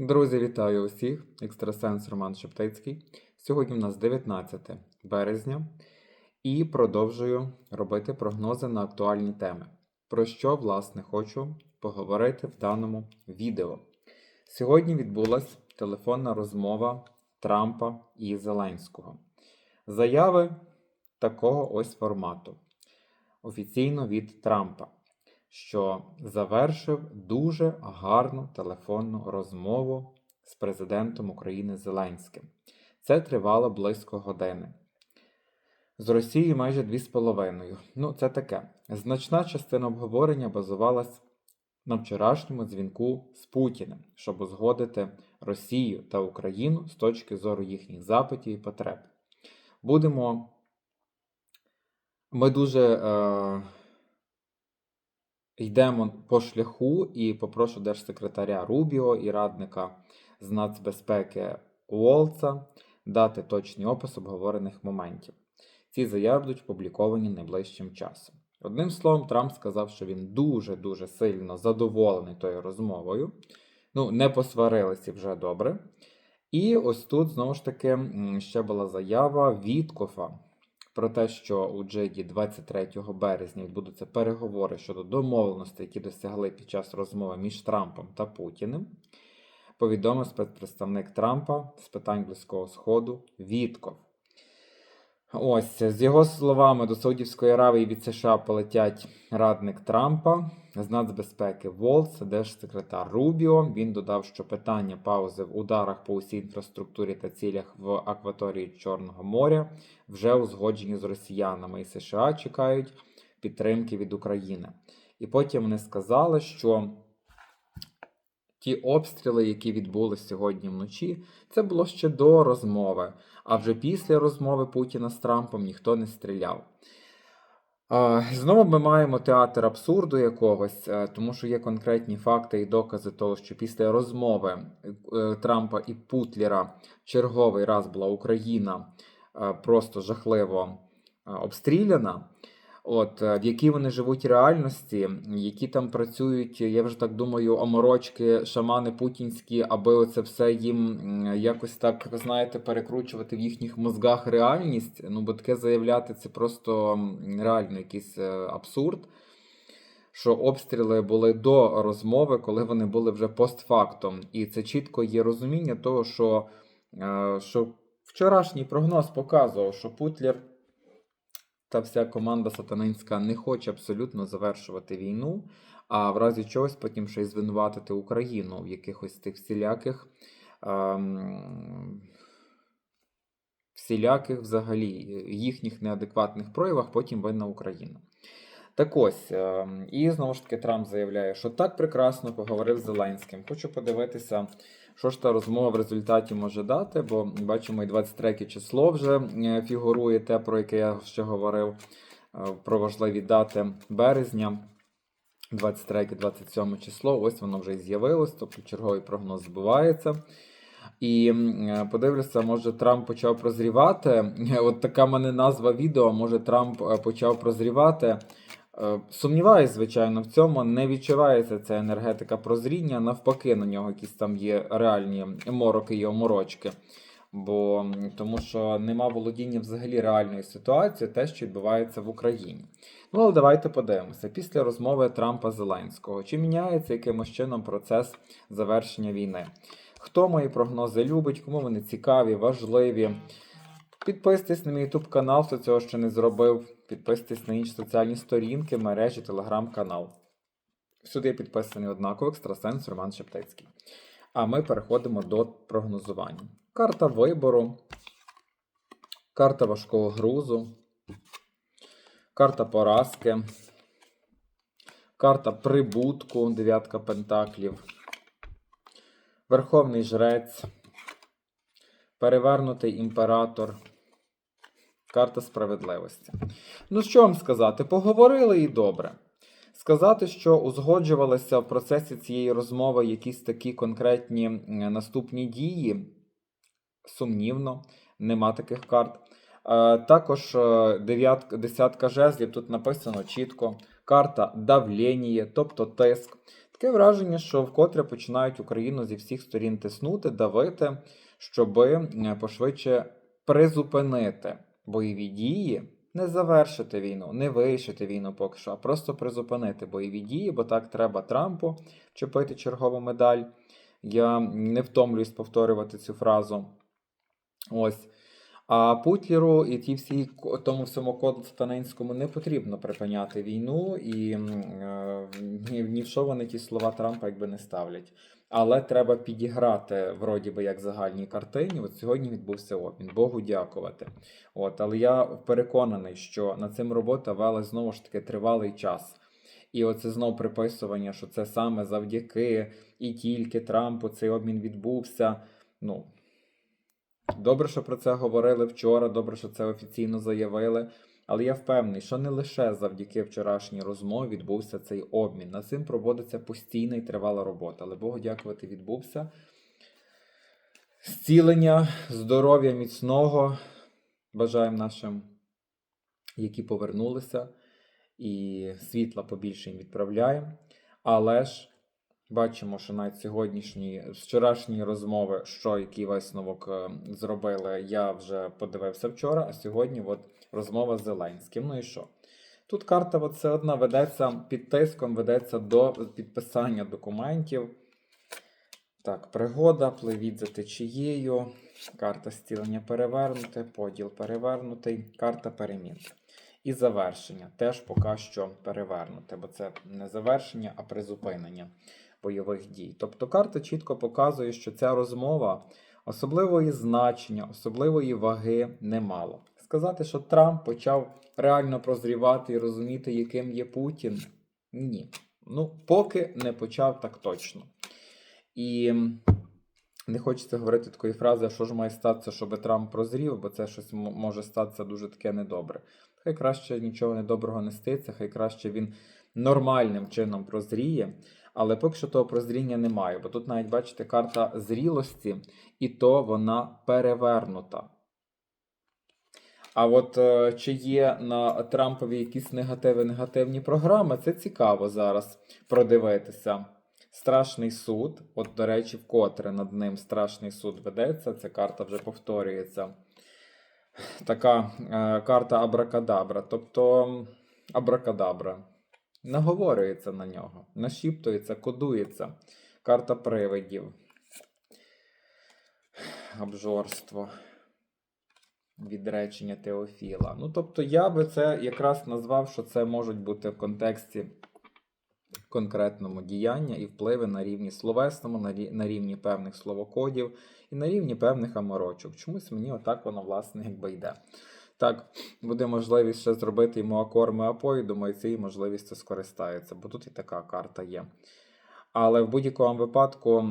Друзі, вітаю усіх! Екстрасенс Роман Шептицький. Сьогодні у нас 19 березня і продовжую робити прогнози на актуальні теми. Про що, власне, хочу поговорити в даному відео. Сьогодні відбулася телефонна розмова Трампа і Зеленського. Заяви такого ось формату. Офіційно від Трампа що завершив дуже гарну телефонну розмову з президентом України Зеленським. Це тривало близько години. З Росією майже 2,5. Ну, це таке. Значна частина обговорення базувалась на вчорашньому дзвінку з Путіним, щоб узгодити Росію та Україну з точки зору їхніх запитів і потреб. Будемо. Ми дуже. Е... Йдемо по шляху і попрошу держсекретаря Рубіо і радника з нацбезпеки Уолца дати точний опис обговорених моментів. Ці заяви будуть опубліковані найближчим часом. Одним словом, Трамп сказав, що він дуже-дуже сильно задоволений тою розмовою. Ну, не посварилися вже добре. І ось тут знову ж таки ще була заява Віткофа про те, що у Джиді 23 березня відбудуться переговори щодо домовленостей, які досягли під час розмови між Трампом та Путіним, повідомив спецпредставник Трампа з питань Близького Сходу Вітков. Ось, з його словами, до Саудівської Аравії від США полетять радник Трампа з нацбезпеки Волц, держсекретар Рубіо. Він додав, що питання паузи в ударах по усій інфраструктурі та цілях в акваторії Чорного моря вже узгоджені з росіянами, і США чекають підтримки від України. І потім вони сказали, що ті обстріли, які відбулися сьогодні вночі, це було ще до розмови. А вже після розмови Путіна з Трампом ніхто не стріляв. Знову ми маємо театр абсурду якогось, е, тому що є конкретні факти і докази того, що після розмови е, Трампа і Путлера черговий раз була Україна е, просто жахливо обстріляна. От, в якій вони живуть реальності, які там працюють, я вже так думаю, оморочки, шамани путінські, аби оце все їм якось так, знаєте, перекручувати в їхніх мозгах реальність. Ну, бо таке заявляти це просто реально якийсь е, абсурд. Що обстріли були до розмови, коли вони були вже постфактом. І це чітко є розуміння того, що, е, що вчорашній прогноз показував, що Путлер та вся команда сатанинська не хоче абсолютно завершувати війну, а в разі чогось потім ще й звинуватити Україну в якихось тих всіляких. Ем, всіляких взагалі їхніх неадекватних проявах потім винна Україна. Так ось, ем, і знову ж таки Трамп заявляє, що так прекрасно поговорив з Зеленським. Хочу подивитися, що ж та розмова в результаті може дати, бо бачимо, і 23 число вже е, фігурує те, про яке я ще говорив, е, про важливі дати березня. 23-27 число, ось воно вже і з'явилось, тобто черговий прогноз збувається. І е, подивлюся, може Трамп почав прозрівати. От така мене назва відео. Може Трамп почав прозрівати. Е, сумніваюсь, звичайно, в цьому не відчувається ця енергетика прозріння, навпаки, на нього якісь там є реальні мороки і оморочки. Бо тому що нема володіння взагалі реальної ситуації, те, що відбувається в Україні. Ну, але давайте подивимося. Після розмови Трампа Зеленського, чи міняється якимось чином процес завершення війни? Хто мої прогнози любить, кому вони цікаві, важливі? Підписуйтесь на мій YouTube канал, хто цього ще не зробив. Підписуйтесь на інші соціальні сторінки, мережі, телеграм-канал. Всюди я підписаний однаково екстрасенс Роман Шептицький. А ми переходимо до прогнозування. Карта вибору, карта важкого грузу, карта поразки, карта прибутку, дев'ятка пентаклів, Верховний жрець, перевернутий імператор. Карта справедливості. Ну, що вам сказати? Поговорили і добре. Сказати, що узгоджувалися в процесі цієї розмови якісь такі конкретні наступні дії. Сумнівно, нема таких карт. Е, також е, десятка жезлів тут написано чітко. Карта давлення, тобто тиск. Таке враження, що вкотре починають Україну зі всіх сторін тиснути, давити, щоби е, пошвидше призупинити бойові дії, не завершити війну, не вирішити війну поки що, а просто призупинити бойові дії, бо так треба Трампу чепити чергову медаль. Я не втомлююсь повторювати цю фразу. Ось. А Путлеру і ті всі тому всьому коду сатанинському не потрібно припиняти війну, і е, ні, ні в що вони ті слова Трампа якби не ставлять. Але треба підіграти вроді би як загальній картині. От сьогодні відбувся обмін. Богу дякувати. От, але я переконаний, що над цим робота велась знову ж таки тривалий час. І оце знов приписування, що це саме завдяки і тільки Трампу цей обмін відбувся. Ну, добре, що про це говорили вчора, добре, що це офіційно заявили. Але я впевнений, що не лише завдяки вчорашній розмові відбувся цей обмін. Над цим проводиться постійна і тривала робота. Але Богу дякувати, відбувся. Зцілення, здоров'я міцного. Бажаємо нашим, які повернулися, і світла побільше їм відправляємо. Але ж бачимо, що навіть сьогоднішні, з вчорашньої розмови, що який висновок е, зробили, я вже подивився вчора, а сьогодні от розмова з Зеленським. Ну і що? Тут карта все одна ведеться під тиском, ведеться до підписання документів. Так, пригода, пливіть за течією, карта зцілення перевернуте, поділ перевернутий, карта перемін. І завершення теж поки що перевернуте, бо це не завершення, а призупинення бойових дій. Тобто карта чітко показує, що ця розмова особливої значення, особливої ваги не мала. Сказати, що Трамп почав реально прозрівати і розуміти, яким є Путін. Ні. Ну, поки не почав так точно. І не хочеться говорити такої фрази, що ж має статися, щоб Трамп прозрів, бо це щось може статися дуже таке недобре. Хай краще нічого недоброго не ститься, хай краще він нормальним чином прозріє, але поки що того прозріння немає. Бо тут навіть бачите карта зрілості, і то вона перевернута. А от е, чи є на Трампові якісь негативи, негативні програми, це цікаво зараз продивитися. Страшний суд, от, до речі, вкотре над ним страшний суд ведеться, ця карта вже повторюється. Така е, карта Абракадабра, тобто Абракадабра. Наговорюється на нього, нашіптується, кодується. Карта привидів. Обжорство. Відречення Теофіла. Ну, тобто, я би це якраз назвав, що це можуть бути в контексті конкретному діяння і впливи на рівні словесному, на рівні певних словокодів і на рівні певних аморочок. Чомусь мені отак воно, власне, якби йде. Так, буде можливість ще зробити йому акор Меапої, думаю, цією можливістю скористається, бо тут і така карта є. Але в будь-якому випадку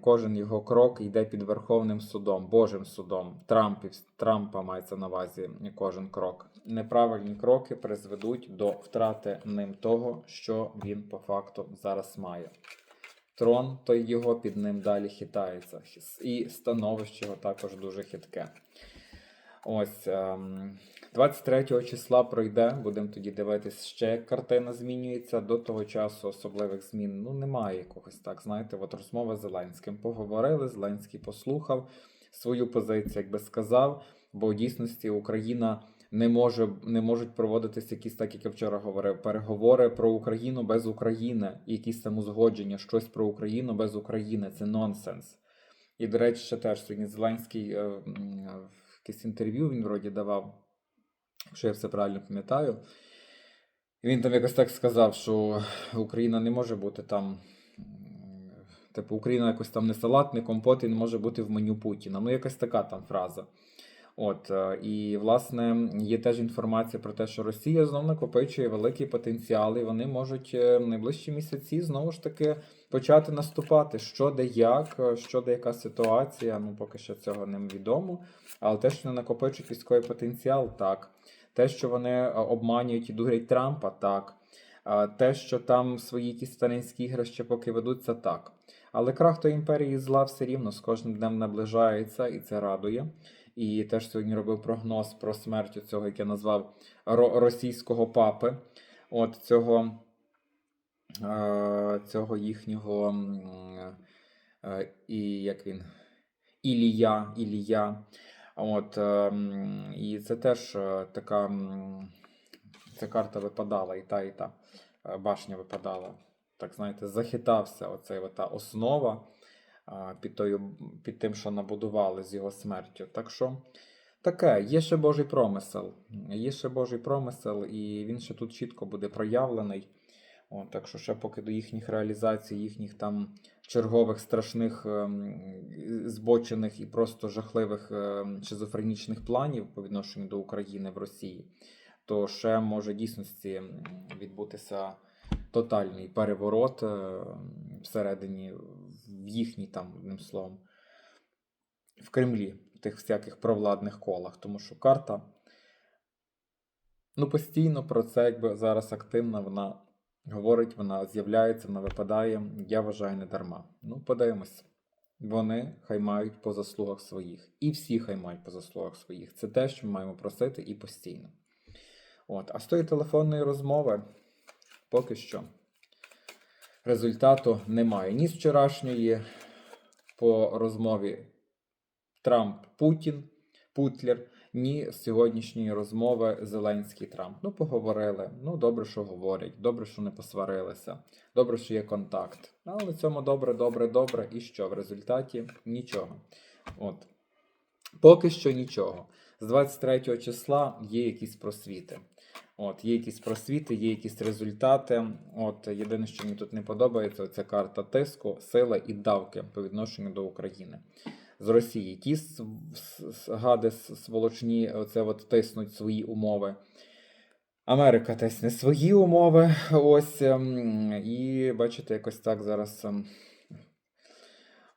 кожен його крок йде під Верховним судом, Божим судом. Трампів, Трампа мається на увазі кожен крок. Неправильні кроки призведуть до втрати ним того, що він по факту зараз має. Трон той його під ним далі хитається, і становище його також дуже хитке. Ось ем, 23 числа пройде, будемо тоді дивитись ще, як картина змінюється. До того часу особливих змін ну немає якогось так. Знаєте, от розмова з Зеленським. Поговорили, Зеленський послухав свою позицію, якби сказав, бо в дійсності Україна не може не можуть проводитися якісь, так як я вчора говорив, переговори про Україну без України, якісь там узгодження, щось про Україну без України. Це нонсенс. І, до речі, ще теж сьогодні Зеленський е, в якесь інтерв'ю він вроді давав, якщо я все правильно пам'ятаю. Він там якось так сказав, що Україна не може бути там. Типу, Україна якось там не салат, не компот і не може бути в меню Путіна. Ну, якась така там фраза. От, е, і, власне, є теж інформація про те, що Росія знов накопичує великий потенціал, і вони можуть е, в найближчі місяці знову ж таки почати наступати. Що де як, е, що де яка ситуація, ну поки що цього не відомо. Але те, що вони накопичують військовий потенціал, так. Те, що вони обманюють і дурять Трампа, так. Те, що там свої якісь сталінські ігри ще поки ведуться, так. Але крах тої імперії зла все рівно з кожним днем наближається, і це радує. І теж сьогодні робив прогноз про смерть цього, як я назвав російського папи. От цього е, цього їхнього е, і як він Ілія, Ілія. От, е, і це теж така ця карта випадала, і та, і та башня випадала. Так, знаєте, захитався оцей ота основа під, тою, під тим, що набудували з його смертю. Так що таке, є ще Божий промисел. Є ще Божий промисел, і він ще тут чітко буде проявлений. О, так що ще поки до їхніх реалізацій, їхніх там чергових страшних ем, збочених і просто жахливих ем, шизофренічних планів по відношенню до України в Росії, то ще може дійсності відбутися тотальний переворот е, всередині в їхній там, одним словом, в Кремлі, в тих всяких провладних колах. Тому що карта ну, постійно про це якби зараз активна, вона говорить, вона з'являється, вона випадає. Я вважаю не дарма. Ну, подивимось. Вони хай мають по заслугах своїх. І всі хай мають по заслугах своїх. Це те, що ми маємо просити і постійно. От. А з тої телефонної розмови поки що результату немає. Ні з вчорашньої по розмові Трамп-Путін, Путлер, ні з сьогоднішньої розмови Зеленський-Трамп. Ну, поговорили. Ну, добре, що говорять, добре, що не посварилися, добре, що є контакт. Але цьому добре, добре, добре. І що? В результаті нічого. От. Поки що нічого. З 23 числа є якісь просвіти. От, є якісь просвіти, є якісь результати. От, єдине, що мені тут не подобається, це карта тиску, сили і давки по відношенню до України. З Росії ті гади сволочні оце от тиснуть свої умови. Америка тисне свої умови. Ось. ем, І бачите, якось так зараз ем,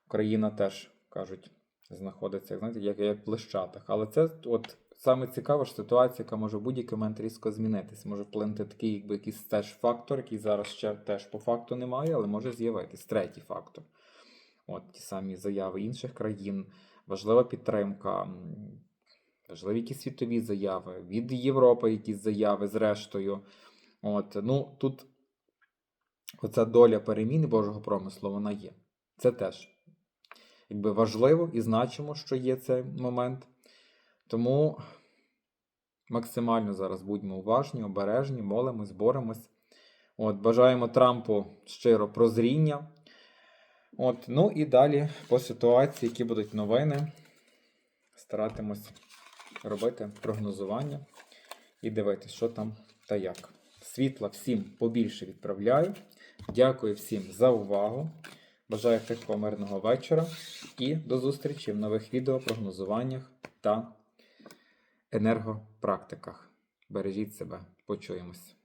Україна теж кажуть, знаходиться, знаєте, як, як в плещатах. Але це от саме цікава ж ситуація, яка може в будь-який момент різко змінитись. Може вплинути такий, якби якийсь теж фактор, який зараз ще теж по факту немає, але може з'явитись третій фактор. От ті самі заяви інших країн, важлива підтримка, важливі якісь світові заяви, від Європи якісь заяви, зрештою. От, ну, тут оця доля переміни Божого промислу, вона є. Це теж якби важливо і значимо, що є цей момент. Тому максимально зараз будьмо уважні, обережні, молимось, боремось. От, бажаємо Трампу щиро прозріння. От, ну і далі по ситуації, які будуть новини, старатимось робити прогнозування і дивитися, що там та як. Світла всім побільше відправляю. Дякую всім за увагу. Бажаю тихого мирного вечора і до зустрічі в нових відео, прогнозуваннях та енергопрактиках. Бережіть себе, почуємось.